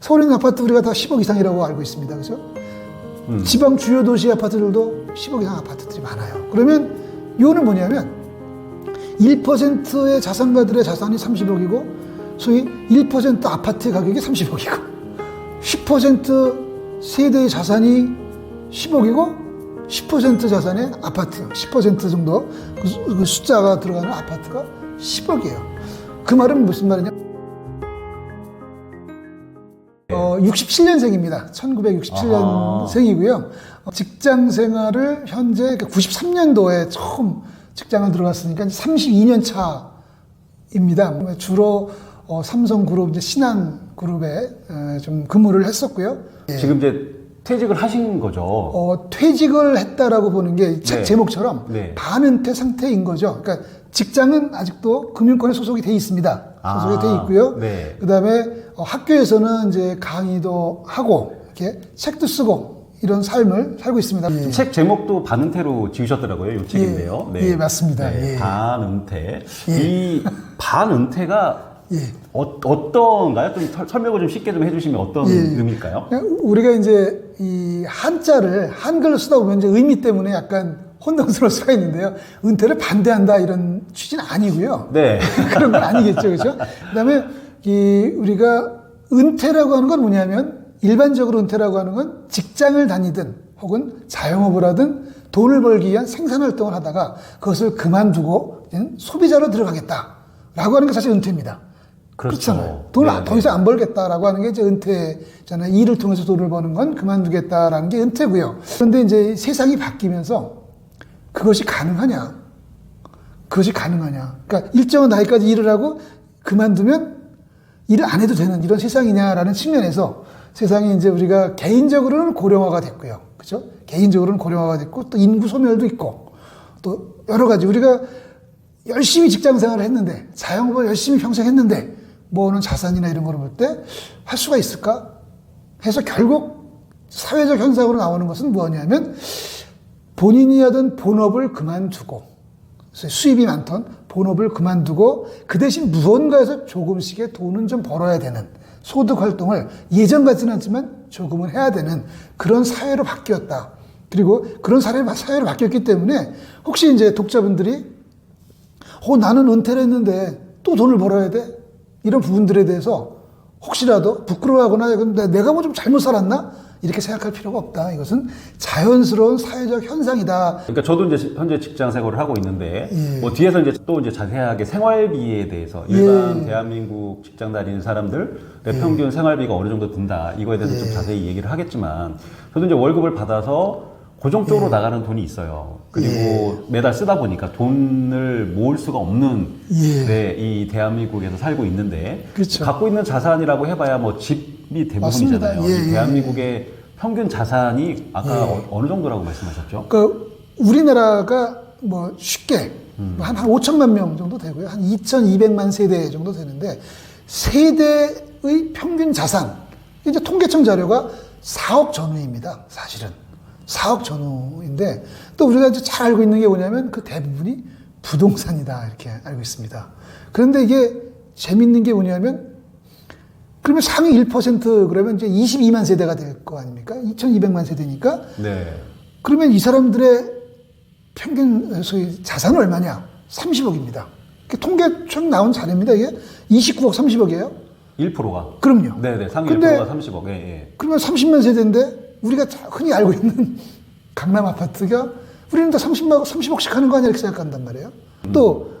서울에 있는 아파트 우리가 다 10억 이상이라고 알고 있습니다. 그죠? 음. 지방 주요 도시 아파트들도 10억 이상 아파트들이 많아요. 그러면 이거는 뭐냐면 1%의 자산가들의 자산이 30억이고 소위 1% 아파트 가격이 30억이고 10% 세대의 자산이 10억이고 10% 자산의 아파트 10% 정도 그 숫자가 들어가는 아파트가 10억이에요. 그 말은 무슨 말이냐? 67년생입니다. 1967년생이고요. 직장 생활을 현재 93년도에 처음 직장을 들어갔으니까 32년 차입니다. 주로 어, 삼성그룹 이제 신한그룹에 어, 좀 근무를 했었고요. 예. 지금 이제 퇴직을 하신 거죠. 어, 퇴직을 했다라고 보는 게책 네. 제목처럼 네. 반은퇴 상태인 거죠. 그러니까 직장은 아직도 금융권에 소속이 돼 있습니다. 소속이 아, 돼 있고요. 네. 그다음에 어, 학교에서는 이제 강의도 하고 이렇게 책도 쓰고 이런 삶을 살고 있습니다. 예. 책 제목도 반은퇴로 지으셨더라고요. 이 책인데요. 예, 맞습니다. 네, 예. 반은퇴. 예. 이 반은퇴가 예. 어, 어떤가요? 좀 설- 설명을 좀 쉽게 좀 해주시면 어떤 예. 의미일까요? 우리가 이제 이 한자를 한글로 쓰다 보면 이제 의미 때문에 약간 혼동스러울 수가 있는데요. 은퇴를 반대한다 이런 취지는 아니고요. 네. 그런 건 아니겠죠, 그렇죠? 그다음에 이 우리가 은퇴라고 하는 건 뭐냐면 일반적으로 은퇴라고 하는 건 직장을 다니든 혹은 자영업을 하든 돈을 벌기 위한 생산 활동을 하다가 그것을 그만두고 소비자로 들어가겠다라고 하는 게 사실 은퇴입니다. 그렇죠. 그렇잖아요. 돈을 네, 더 이상 안 벌겠다라고 하는 게 이제 은퇴잖아요. 일을 통해서 돈을 버는 건 그만두겠다라는 게 은퇴고요. 그런데 이제 세상이 바뀌면서 그것이 가능하냐? 그것이 가능하냐? 그러니까 일정한 나이까지 일을 하고 그만두면 일을 안 해도 되는 이런 세상이냐라는 측면에서 세상이 이제 우리가 개인적으로는 고령화가 됐고요. 그죠? 개인적으로는 고령화가 됐고 또 인구 소멸도 있고 또 여러 가지 우리가 열심히 직장 생활을 했는데 자영업을 열심히 평생 했는데 모으는 자산이나 이런 거를 볼때 할 수가 있을까? 해서 결국 사회적 현상으로 나오는 것은 뭐냐면 본인이 하던 본업을 그만두고 수입이 많던 본업을 그만두고 그 대신 무언가에서 조금씩의 돈은 좀 벌어야 되는 소득 활동을 예전 같지는 않지만 조금은 해야 되는 그런 사회로 바뀌었다. 그리고 그런 사회, 사회로 바뀌었기 때문에 혹시 이제 독자분들이 어, 나는 은퇴를 했는데 또 돈을 벌어야 돼? 이런 부분들에 대해서 혹시라도 부끄러워하거나 내가 뭐 좀 잘못 살았나? 이렇게 생각할 필요가 없다. 이것은 자연스러운 사회적 현상이다. 그러니까 저도 이제 현재 직장 생활을 하고 있는데 예. 뭐 뒤에서 이제 또 이제 자세하게 생활비에 대해서 일반 대한민국 직장 다니는 사람들의 평균 생활비가 어느 정도 든다 이거에 대해서 좀 자세히 얘기를 하겠지만 저도 이제 월급을 받아서 고정적으로 나가는 돈이 있어요. 그리고 매달 쓰다 보니까 돈을 모을 수가 없는 예. 네, 이 대한민국에서 살고 있는데 그렇죠. 갖고 있는 자산이라고 해봐야 뭐 집이 대부분이잖아요. 맞습니다. 예, 이 예. 대한민국의 평균 자산이 아까 어- 어느 정도라고 말씀하셨죠? 그 우리나라가 뭐 쉽게 한, 한 5천만 명 정도 되고요. 한 2,200만 세대 정도 되는데 세대의 평균 자산 이제 통계청 자료가 4억 전후입니다. 사실은 4억 전후인데 또 우리가 이제 잘 알고 있는 게 뭐냐면 그 대부분이 부동산이다 이렇게 알고 있습니다. 그런데 이게 재밌는 게 뭐냐면 그러면 상위 1% 그러면 이제 22만 세대가 될 거 아닙니까? 2,200만 세대니까 네. 그러면 이 사람들의 평균 소위 자산은 얼마냐? 30억입니다. 통계청 나온 자료입니다. 이게 29억 30억이에요. 1%가. 그럼요. 네네. 상위 근데 1%가 30억. 예, 예. 그러면 30만 세대인데 우리가 다 흔히 알고 있는 강남 아파트가 우리는 다 30만 30억씩 하는 거 아니야 이렇게 생각한단 말이에요. 또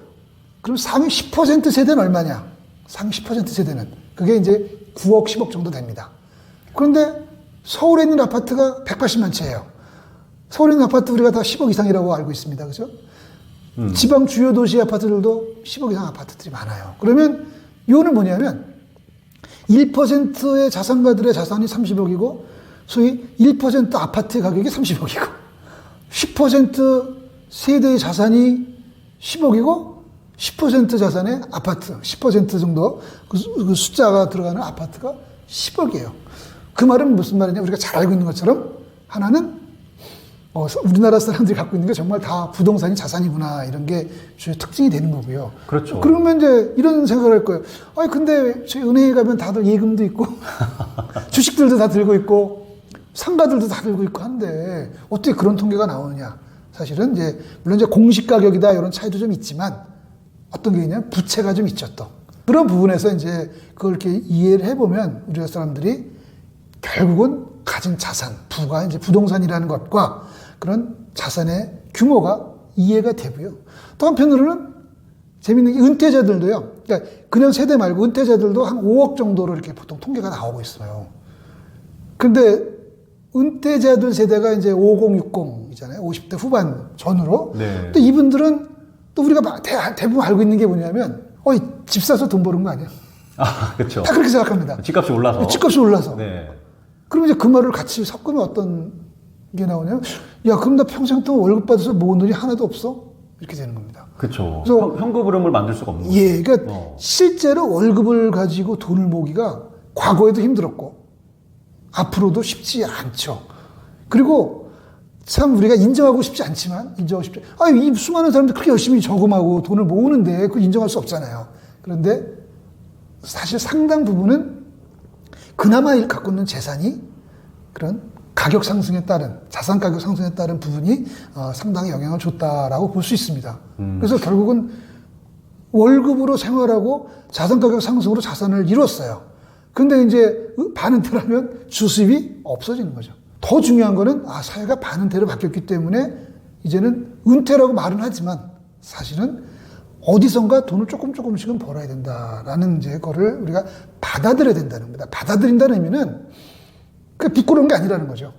그럼 상위 10% 세대는 얼마냐? 상위 10% 세대는 그게 이제 9억 10억 정도 됩니다. 그런데 서울에 있는 아파트가 180만 채예요. 서울에 있는 아파트 우리가 다 10억 이상이라고 알고 있습니다. 그죠? 지방 주요 도시 아파트들도 10억 이상 아파트들이 많아요. 그러면 이거는 뭐냐면 1%의 자산가들의 자산이 30억이고 소위 1% 아파트 가격이 30억이고 10% 세대의 자산이 10억이고 10% 자산의 아파트 10% 정도 그, 수- 그 숫자가 들어가는 아파트가 10억이에요. 그 말은 무슨 말이냐? 우리가 잘 알고 있는 것처럼 하나는 어, 서- 우리나라 사람들이 갖고 있는 게 정말 다 부동산이 자산이구나 이런 게 주요 특징이 되는 거고요. 그렇죠. 그러면 이제 이런 생각을 할 거예요. 아니 근데 저희 은행에 가면 다들 예금도 있고 주식들도 다 들고 있고 상가들도 다 들고 있고 한데 어떻게 그런 통계가 나오느냐? 사실은 이제 물론 이제 공시 가격이다 이런 차이도 좀 있지만 어떤 게 있냐면 부채가 좀 있죠 또 그런 부분에서 이제 그걸 이렇게 이해를 해보면 우리가 사람들이 결국은 가진 자산, 부가 이제 부동산이라는 것과 그런 자산의 규모가 이해가 되고요. 또 한편으로는 재밌는 게 은퇴자들도요. 그러니까 그냥 세대 말고 은퇴자들도 한 5억 정도로 이렇게 보통 통계가 나오고 있어요. 근데 은퇴자들 세대가 이제 5060이잖아요. 50대 후반 전후로. 네. 근데 이분들은 또 우리가 마- 대, 대부분 알고 있는 게 뭐냐면, 어, 집 사서 돈 버는 거 아니야? 아, 그렇죠. 다 그렇게 생각합니다. 집값이 올라서. 집값이 올라서. 네. 그럼 이제 그 말을 같이 섞으면 어떤 게 나오냐면, 야, 그럼 나 평생 동안 월급 받아서 모은 돈이 하나도 없어? 이렇게 되는 겁니다. 그렇죠. 그래서- 현- 현금 흐름을 만들 수가 없는 거죠. 예, 그러니까 어. 실제로 월급을 가지고 돈을 모기가 과거에도 힘들었고 앞으로도 쉽지 않죠. 그리고 참 우리가 인정하고 싶지 않지만 인정하고 싶지. 아, 이 수많은 사람들 그렇게 열심히 저금하고 돈을 모으는데 그걸 인정할 수 없잖아요. 그런데 사실 상당 부분은 그나마 갖고 있는 재산이 그런 가격 상승에 따른 자산 가격 상승에 따른 부분이 어, 상당히 영향을 줬다라고 볼 수 있습니다. 그래서 결국은 월급으로 생활하고 자산 가격 상승으로 자산을 이뤘어요. 근데 이제 반은퇴를 하면 주습이 없어지는 거죠. 더 중요한 거는 아 사회가 반은퇴로 바뀌었기 때문에 이제는 은퇴라고 말은 하지만 사실은 어디선가 돈을 조금 조금씩은 벌어야 된다라는 이제 거를 우리가 받아들여야 된다는 겁니다. 받아들인다는 의미는 그 부끄러운 게 아니라는 거죠.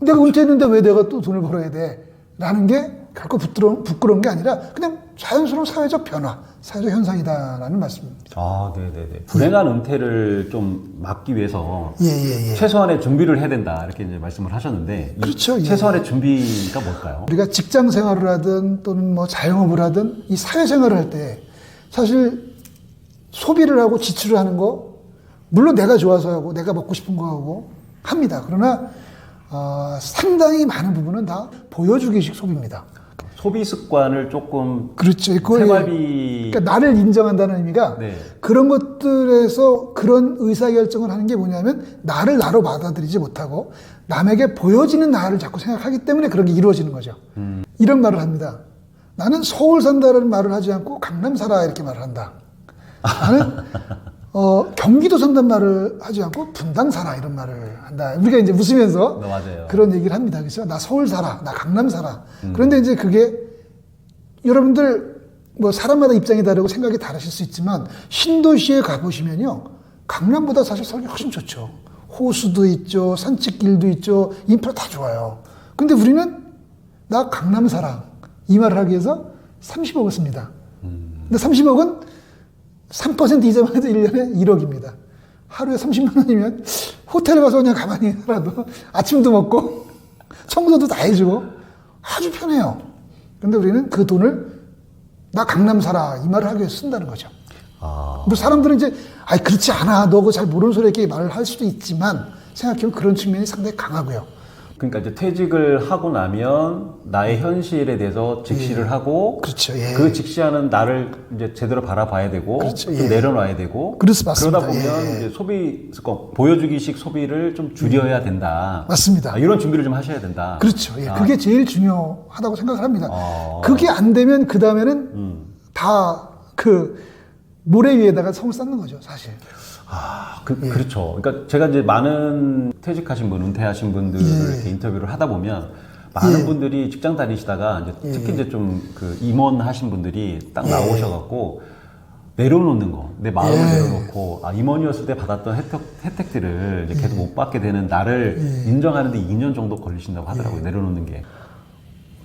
내가 은퇴했는데 왜 내가 또 돈을 벌어야 돼? 라는 게 결코 부끄러운, 부끄러운 게 아니라 그냥 자연스러운 사회적 변화, 사회적 현상이다라는 말씀입니다. 아, 네네네. 불행한 은퇴를 좀 막기 위해서 예, 예, 예. 최소한의 준비를 해야 된다. 이렇게 이제 말씀을 하셨는데. 이 그렇죠, 예. 최소한의 준비가 뭘까요? 우리가 직장 생활을 하든 또는 뭐 자영업을 하든 이 사회 생활을 할 때 사실 소비를 하고 지출을 하는 거 물론 내가 좋아서 하고 내가 먹고 싶은 거 하고 합니다. 그러나 어, 상당히 많은 부분은 다 보여주기식 소비입니다. 소비 습관을 조금 그렇죠. 그걸 생활비 그러니까 나를 인정한다는 의미가 네. 그런 것들에서 그런 의사 결정을 하는 게 뭐냐면 나를 나로 받아들이지 못하고 남에게 보여지는 나를 자꾸 생각하기 때문에 그런 게 이루어지는 거죠. 이런 말을 합니다. 나는 서울 산다라는 말을 하지 않고 강남 살아 이렇게 말을 한다. 나는 어, 경기도 산다는 말을 하지 않고 분당 살아 이런 말을 한다. 우리가 이제 웃으면서 네, 맞아요. 그런 얘기를 합니다. 그래서 나 서울 살아, 나 강남 살아. 그런데 이제 그게 여러분들 뭐 사람마다 입장이 다르고 생각이 다르실 수 있지만 신도시에 가보시면요 강남보다 사실 살기 훨씬 좋죠. 호수도 있죠, 산책길도 있죠, 인프라 다 좋아요. 근데 우리는 나 강남 살아 이 말을 하기 위해서 30억을 씁니다. 근데 30억은 3% 이자만 해도 1년에 1억입니다. 하루에 30만 원이면 호텔에 가서 그냥 가만히 살아도 아침도 먹고 청소도 다 해주고 아주 편해요. 근데 우리는 그 돈을 나 강남 살아 이 말을 하기 위해서 쓴다는 거죠. 아, 뭐 사람들은 이제 아 그렇지 않아 너 그거 잘 모르는 소리 이렇게 말을 할 수도 있지만 생각해보면 그런 측면이 상당히 강하고요. 그러니까 이제 퇴직을 하고 나면 나의 현실에 대해서 직시를 하고 그렇죠. 예. 그 직시하는 나를 이제 제대로 바라봐야 되고 그렇죠. 좀 예. 내려놔야 되고 그렇습- 맞습니다. 그러다 보면 예. 이제 소비 습관 보여주기식 소비를 좀 줄여야 된다. 맞습니다. 아, 이런 준비를 좀 하셔야 된다. 그렇죠. 예. 아, 그게 제일 중요하다고 생각을 합니다. 아. 그게 안 되면 그 다음에는 음. 다그 모래 위에다가 성을 쌓는 거죠, 사실. 아, 그, 예. 그렇죠. 그러니까 제가 이제 많은 퇴직하신 분, 은퇴하신 분들을 예. 이렇게 인터뷰를 하다 보면 많은 예. 분들이 직장 다니시다가 이제 특히 이제 좀 그 임원하신 분들이 딱 예. 나오셔갖고 내려놓는 거, 내 마음을 예. 내려놓고 아, 임원이었을 때 받았던 혜택, 혜택들을 이제 예. 계속 못 받게 되는 나를 인정하는데 2년 정도 걸리신다고 예. 하더라고요. 내려놓는 게.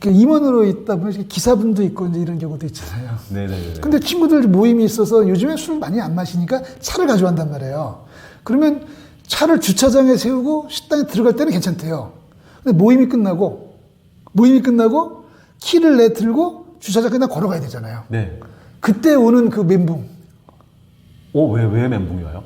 그 임원으로 있다 보면 기사분도 있고 이제 이런 경우도 있잖아요. 네네네. 근데 친구들 모임이 있어서 요즘에 술 많이 안 마시니까 차를 가져간단 말이에요. 그러면 차를 주차장에 세우고 식당에 들어갈 때는 괜찮대요. 근데 모임이 끝나고 모임이 끝나고 키를 내 들고 주차장 그냥 걸어가야 되잖아요. 네. 그때 오는 그 멘붕. 어, 왜, 왜 멘붕이 와요?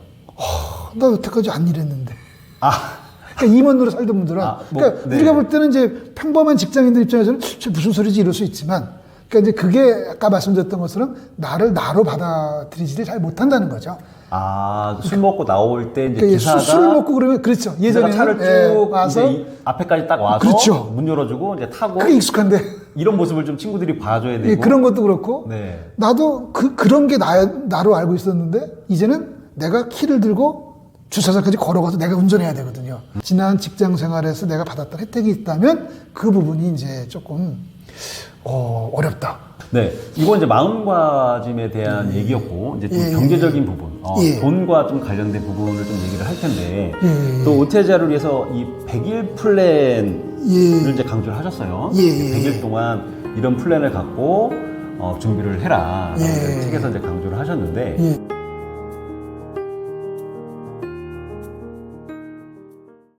나 여태까지 안 일했는데. 아, 그러니까 임원으로 살던 분들은 아, 뭐, 그러니까 네. 우리가 볼 때는 이제 평범한 직장인들 입장에서는 저 무슨 소리지 이럴 수 있지만 그러니까 이제 그게 아까 말씀드렸던 것처럼 나를 나로 받아들이지를 잘 못한다는 거죠. 아, 술 먹고 나올 때 이제 그러니까 기사가 술, 술 먹고 그러면 그렇죠. 예전에는 차를 쭉 예, 와서 이제 이 앞에까지 딱 와서 그렇죠. 문 열어주고 이제 타고 그게 익숙한데 이런 모습을 좀 친구들이 봐줘야 되고 예, 그런 것도 그렇고 네. 나도 그 그런 게 나, 나로 알고 있었는데 이제는 내가 키를 들고 주차장까지 걸어가서 내가 운전해야 되거든요. 지난 직장 생활에서 내가 받았던 혜택이 있다면 그 부분이 이제 조금 어, 어렵다. 네, 이건 이제 마음가짐에 대한 얘기였고 이제 좀 예, 예. 경제적인 부분, 어, 예. 돈과 좀 관련된 부분을 좀 얘기를 할 텐데 예. 또 오태자를 위해서 이 100일 플랜을 예. 이제 강조를 하셨어요. 예, 예. 100일 동안 이런 플랜을 갖고 어, 준비를 해라. 예. 책에서 이제 강조를 하셨는데 예.